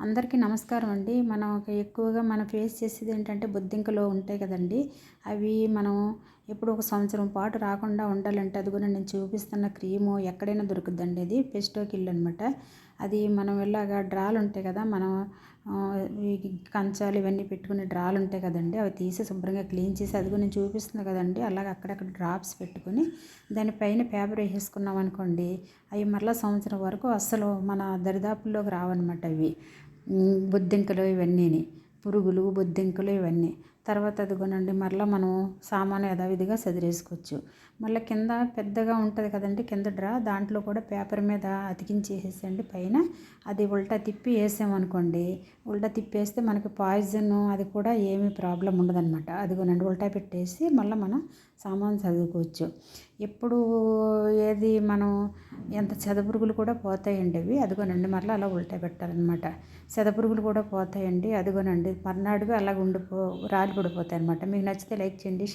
అందరికీ నమస్కారం అండి. మనం ఎక్కువగా మనం ఫేస్ చేసేది ఏంటంటే బొద్దింకలు ఉంటాయి కదండి. అవి మనం ఎప్పుడు ఒక సంవత్సరం పాటు రాకుండా ఉండాలంటే అది కూడా నేను చూపిస్తున్న క్రీము ఎక్కడైనా దొరుకుద్దండి ఇది పెస్టో కిల్ అనమాట అది మనం ఇలాగా డ్రాలు ఉంటాయి కదా మనం కంచాలు ఇవన్నీ పెట్టుకునే డ్రాలు ఉంటాయి కదండి అవి తీసి శుభ్రంగా క్లీన్ చేసి అది కూడా నేను చూపిస్తుంది కదండి అలాగే అక్కడక్కడ డ్రాప్స్ పెట్టుకుని దానిపైన పేపర్ వేసేసుకున్నాం అనుకోండి అవి మరలా సంవత్సరం వరకు అస్సలు మన దరిదాపుల్లోకి రావన్నమాట అవి. బొద్దింకలు ఇవన్నీని పురుగులు బొద్దింకలు ఇవన్నీ. తర్వాత అదిగోనండి మరలా మనం సామాను యథావిధిగా సదిరేసుకోవచ్చు. మళ్ళీ కింద పెద్దగా ఉంటుంది కదండి కింద డ్రా దాంట్లో కూడా పేపర్ మీద అతికించేసేసండి. పైన అది ఉల్టా తిప్పి వేసామనుకోండి ఉల్టా తిప్పేస్తే మనకి పాయిజన్ అది కూడా ఏమీ ప్రాబ్లం ఉండదన్నమాట. అదిగోనండి ఉల్టా పెట్టేసి మళ్ళీ మనం సామాను చదువుకోవచ్చు ఎప్పుడు ఏది మనం ఎంత చెదపురుగులు కూడా పోతాయండి అవి. అదిగోనండి మరలా అలా ఉల్టా పెట్టాలన్నమాట. చెదపురుగులు కూడా పోతాయండి. అదిగోనండి మర్నాడుగా అలాగ ఉండిపో రాలి పడిపోతాయి అనమాట మీకు నచ్చితే లైక్ చేయండి